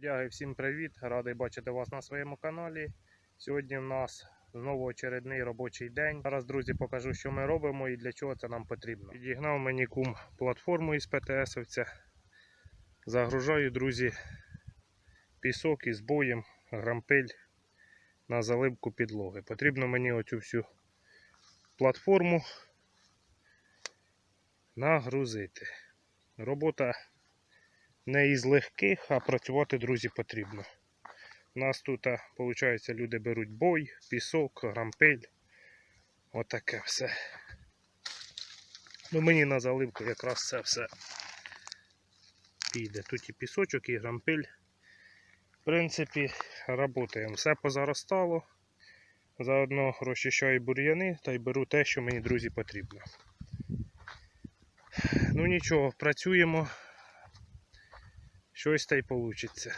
Дяги, всім привіт! Радий бачити вас на своєму каналі. Сьогодні в нас знову очередний робочий день. Зараз, друзі, покажу, що ми робимо і для чого це нам потрібно. Підігнав мені кум платформу із ПТСовця. Загружаю, друзі, пісок із боєм, грампель на заливку підлоги. Потрібно мені оцю всю платформу нагрузити. Робота не із легких, а працювати, друзі, потрібно. У нас тут, виходить, люди беруть бой, пісок, грампель. Отаке все. Ну, мені на заливку якраз це все піде. Тут і пісочок, і грампель. В принципі, працюємо. Все позаростало. Заодно розчищаю бур'яни та й беру те, що мені, друзі, потрібно. Ну нічого, працюємо. Щось та й получиться.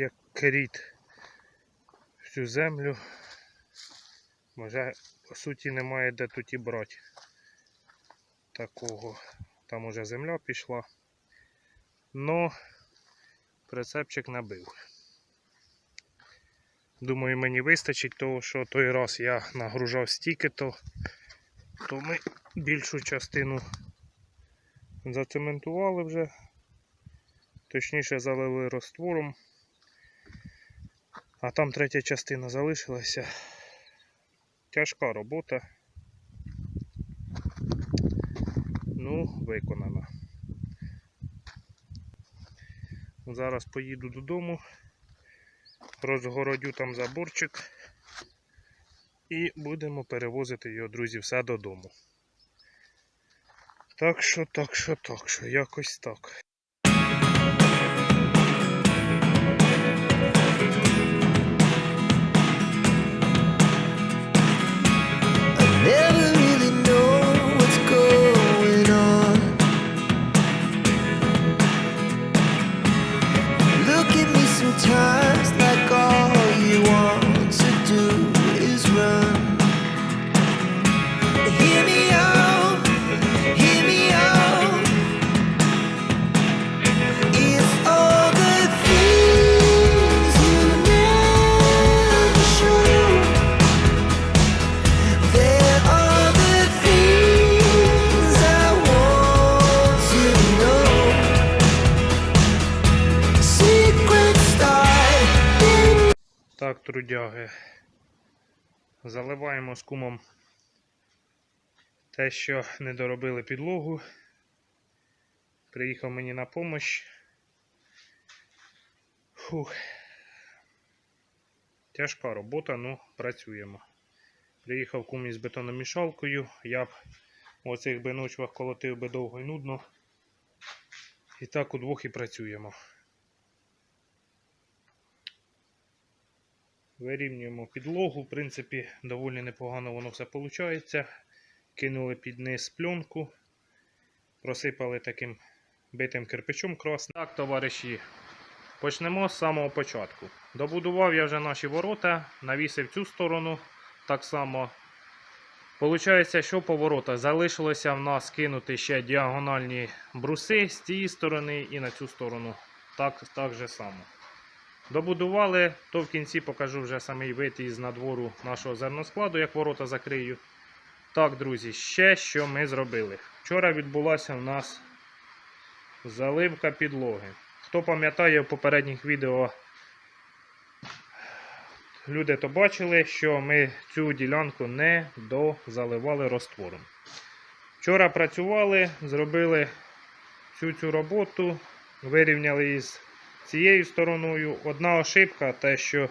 Як кріт всю землю. Може, по суті, немає де тут і брати такого. Там уже земля пішла. Но прицепчик набив. Думаю, мені вистачить того, що той раз я нагружав стільки, то, то ми більшу частину зацементували вже. Точніше залили роствором. А там третя частина залишилася. Тяжка робота. Ну, виконана. Зараз поїду додому, розгородю там заборчик і будемо перевозити його, друзі, все додому. Так що, так що, так що, якось так. Так, трудяги. Заливаємо з кумом те, що не доробили підлогу. Приїхав мені на помощь. Фух. Тяжка робота, ну працюємо. Приїхав кум із бетономішалкою. Я б оцих би ночвах колотив би довго і нудно. І так удвох і працюємо. Вирівнюємо підлогу. В принципі, доволі непогано воно все виходить. Кинули під низ пленку, просипали таким битим кирпичом красним. Так, товариші, почнемо з самого початку. Добудував я вже наші ворота, навісив цю сторону, так само Получається, що по воротах залишилося в нас кинути ще діагональні бруси з цієї сторони і на цю сторону. Так, так же само. Добудували, то в кінці покажу вже самий вид із надвору нашого зерноскладу, як ворота закрию. Так, друзі, ще що ми зробили. Вчора відбулася в нас заливка підлоги. Хто пам'ятає в попередніх відео, люди то бачили, що ми цю ділянку не дозаливали роствором. Вчора працювали, зробили всю цю роботу, вирівняли із цією стороною. Одна ошибка, те, що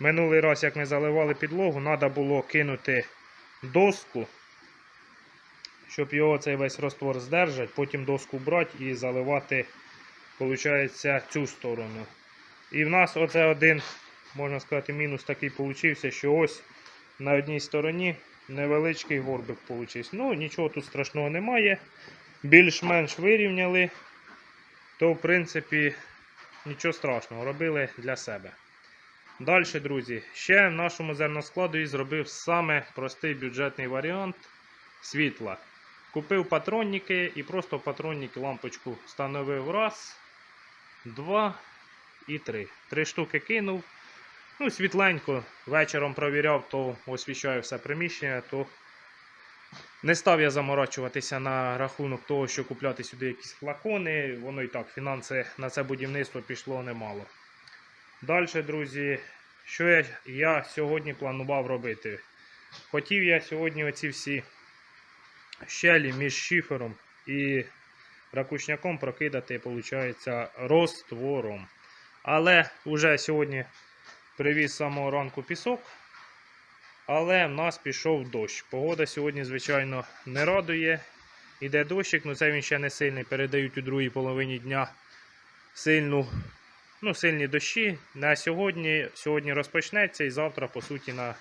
минулий раз, як ми заливали підлогу, треба було кинути доску, щоб його цей весь роствор здержати, потім доску брати і заливати, виходить, цю сторону. І в нас оце один, можна сказати, мінус такий получився, що ось на одній стороні невеличкий горбик получився. Ну, нічого тут страшного немає. Більш-менш вирівняли, то в принципі нічого страшного, робили для себе. Далі, друзі, ще в нашому зерноскладу і зробив саме простий бюджетний варіант світла. Купив патронники і просто патронники лампочку встановив раз, два і три. Три штуки кинув. Ну, світленько, вечором провіряв, то освіщаю все приміщення, то не став я заморачуватися на рахунок того, що купляти сюди якісь флакони. Воно і так, фінанси на це будівництво пішло немало. Далі, друзі, що я, я сьогодні планував робити? Хотів я сьогодні оці всі щелі між шифером і ракушняком прокидати, виходить, розтвором. Але вже сьогодні привіз з самого ранку пісок. Але в нас пішов дощ. Погода сьогодні, звичайно, не радує. Іде дощик, але це він ще не сильний. Передають у другій половині дня сильну, ну, сильні дощі. На сьогодні, сьогодні розпочнеться і завтра, по суті, на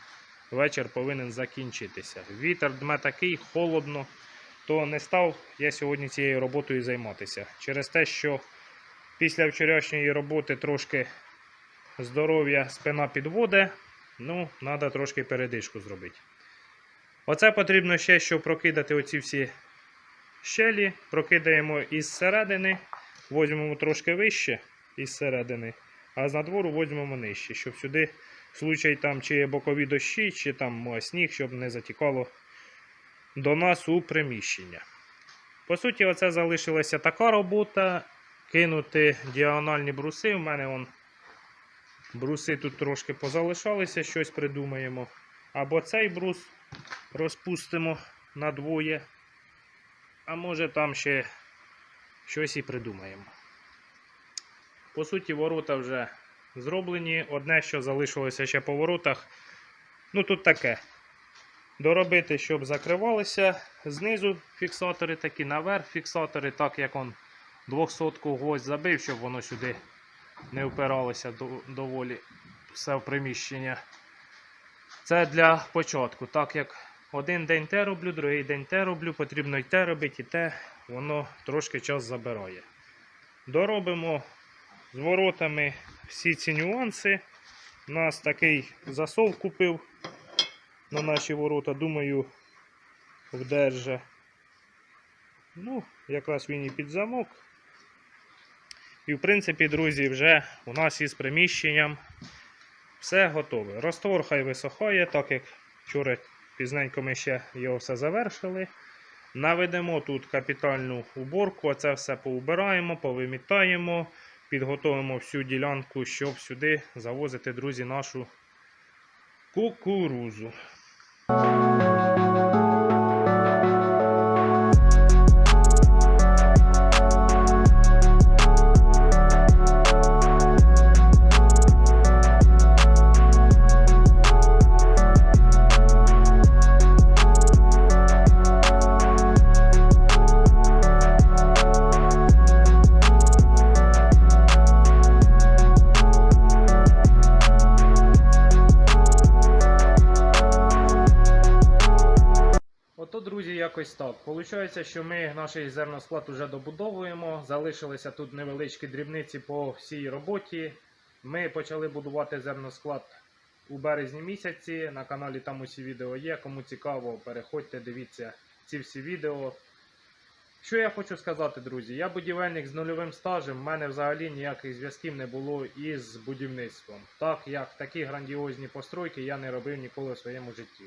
вечір повинен закінчитися. Вітер дме такий, холодно, то не став я сьогодні цією роботою займатися. Через те, що після вчорашньої роботи трошки здоров'я спина підводе. Ну, треба трошки передишку зробити. Оце потрібно ще, щоб прокидати оці всі щелі. Прокидаємо із середини, візьмемо трошки вище із середини, а з надвору візьмемо нижче, щоб сюди, в случай там чи бокові дощі, чи там сніг, щоб не затікало до нас у приміщення. По суті, оце залишилася така робота. Кинути діагональні бруси. У мене он Бруси тут трошки позалишалися, щось придумаємо. Або цей брус розпустимо на двоє. А може там ще щось і придумаємо. По суті, ворота вже зроблені. Одне, що залишилося ще по воротах. Ну тут таке. Доробити, щоб закривалися. Знизу фіксатори такі, наверх фіксатори, так як он 200 гвоздь забив, щоб воно сюди не впиралося до- доволі все в приміщення. Це для початку. Так як один день те роблю, другий день те роблю, потрібно і те робити, і те, воно трошки час забирає. Доробимо з воротами всі ці нюанси. У нас такий засов купив на наші ворота, думаю, вдерже. Ну, якраз він і під замок. І в принципі, друзі, вже у нас із приміщенням все готове. Роствор хай висохає, так як вчора пізненько ми ще його все завершили. Наведемо тут капітальну уборку, оце все поубираємо, повимітаємо, підготовимо всю ділянку, щоб сюди завозити, друзі, нашу кукурузу. Якось так. Получається, що ми наш зерносклад вже добудовуємо. Залишилися тут невеличкі дрібниці по всій роботі. Ми почали будувати зерносклад у березні місяці. На каналі там усі відео є. Кому цікаво, переходьте, дивіться ці всі відео. Що я хочу сказати, друзі? Я будівельник з нульовим стажем, в мене взагалі ніяких зв'язків не було із будівництвом. Так як такі грандіозні постройки я не робив ніколи в своєму житті.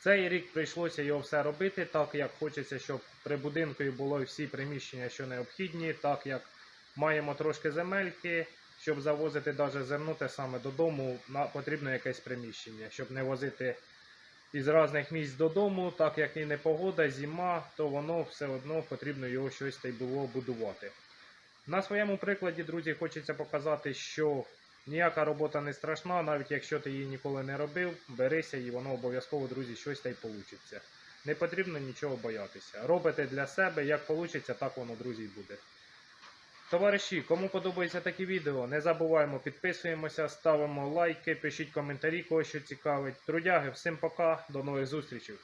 Цей рік прийшлося його все робити, так як хочеться, щоб при будинку було всі приміщення, що необхідні, так як маємо трошки земельки, щоб завозити навіть зерно те саме додому, потрібно якесь приміщення, щоб не возити із різних місць додому, так як і не погода, зима, то воно все одно потрібно його щось та й було будувати. На своєму прикладі, друзі, хочеться показати, що ніяка робота не страшна, навіть якщо ти її ніколи не робив, берися і воно обов'язково, друзі, щось та й вийде. Не потрібно нічого боятися. Робите для себе, як вийде, так воно, друзі, і буде. Товариші, кому подобаються такі відео, не забуваємо, підписуємося, ставимо лайки, пишіть коментарі, кого що цікавить. Трудяги, всім пока, до нових зустрічей.